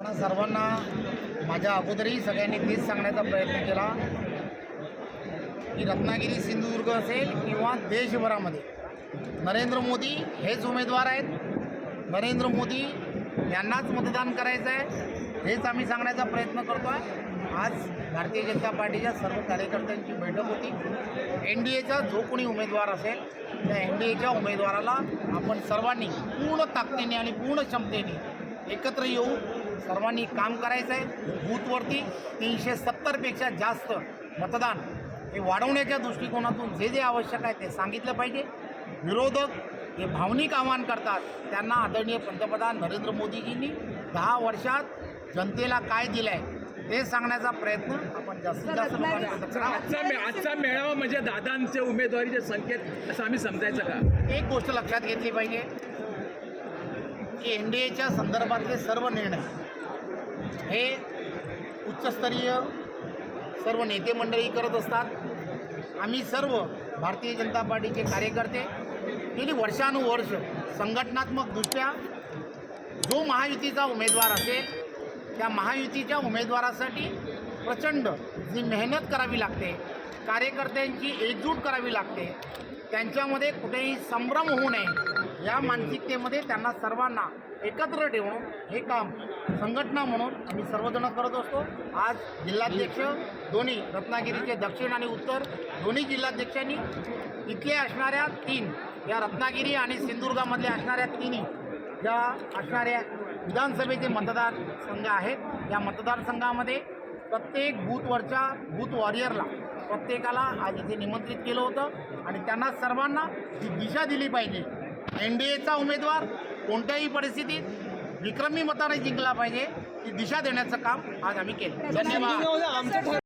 आपण सर्वांना माझ्या अगोदरही सगळ्यांनी तेच सांगण्याचा प्रयत्न केला की रत्नागिरी सिंधुदुर्ग असेल किंवा देशभरामध्ये नरेंद्र मोदी हेच उमेदवार आहेत. नरेंद्र मोदी यांनाच मतदान करायचं आहे हेच आम्ही सांगण्याचा प्रयत्न करतो आहे आज भारतीय जनता पार्टीच्या सर्व कार्यकर्त्यांची बैठक होती. एन डी एचा जो कोणी उमेदवार असेल त्या एन डी एच्या उमेदवाराला आपण सर्वांनी पूर्ण ताकदीने आणि पूर्ण क्षमतेने एकत्र येऊ सर्वांनी काम करायचं आहे. बूथवरती तीनशे सत्तरपेक्षा जास्त मतदान हे वाढवण्याच्या दृष्टिकोनातून जे जे आवश्यक आहे ते सांगितलं पाहिजे. विरोधक हे भावनिक आव्हान करतात. त्यांना आदरणीय पंतप्रधान नरेंद्र मोदीजींनी दहा वर्षात जनतेला काय दिलं आहे ते सांगण्याचा प्रयत्न आपण जास्तीत जास्त आजचा मे- आजचा मेळावा म्हणजे दादांचे उमेदवारीचे संकेत असं आम्ही समजायचं का? एक गोष्ट लक्षात घेतली पाहिजे. की एन डी एच्या संदर्भातले सर्व निर्णय हे उच्चस्तरीय सर्व नेते मंडळी करत असतात. आम्ही सर्व भारतीय जनता पार्टीचे कार्यकर्ते गेली वर्षानुवर्ष संघटनात्मकदृष्ट्या जो महायुतीचा उमेदवार असेल त्या महायुतीच्या उमेदवारासाठी प्रचंड जी मेहनत करावी लागते कार्यकर्त्यांची एकजूट करावी लागते त्यांच्यामध्ये कुठेही संभ्रम होऊ नये. या मानसिकतेमध्ये त्यांना सर्वांना एकत्र ठेवणं हे काम संघटना म्हणून आम्ही सर्वजण करत असतो. आज जिल्हाध्यक्ष दोन्ही रत्नागिरीचे दक्षिण आणि उत्तर दोन्ही जिल्हाध्यक्षांनी इथले असणाऱ्या तीन या रत्नागिरी आणि सिंधुदुर्गामधल्या असणाऱ्या तिन्ही ज्या असणाऱ्या विधानसभेचे मतदारसंघ आहेत. या मतदारसंघामध्ये प्रत्येक बूथवरच्या बूथ वॉरियरला प्रत्येकाला आज इथे निमंत्रित केलं होतं आणि त्यांना सर्वांना ही दिशा दिली पाहिजे. एन डी एचा उमेदवार कोणत्याही परिस्थितीत विक्रमी मताने जिंकला पाहिजे ही दिशा देण्याचं काम आज आम्ही केलं. धन्यवाद.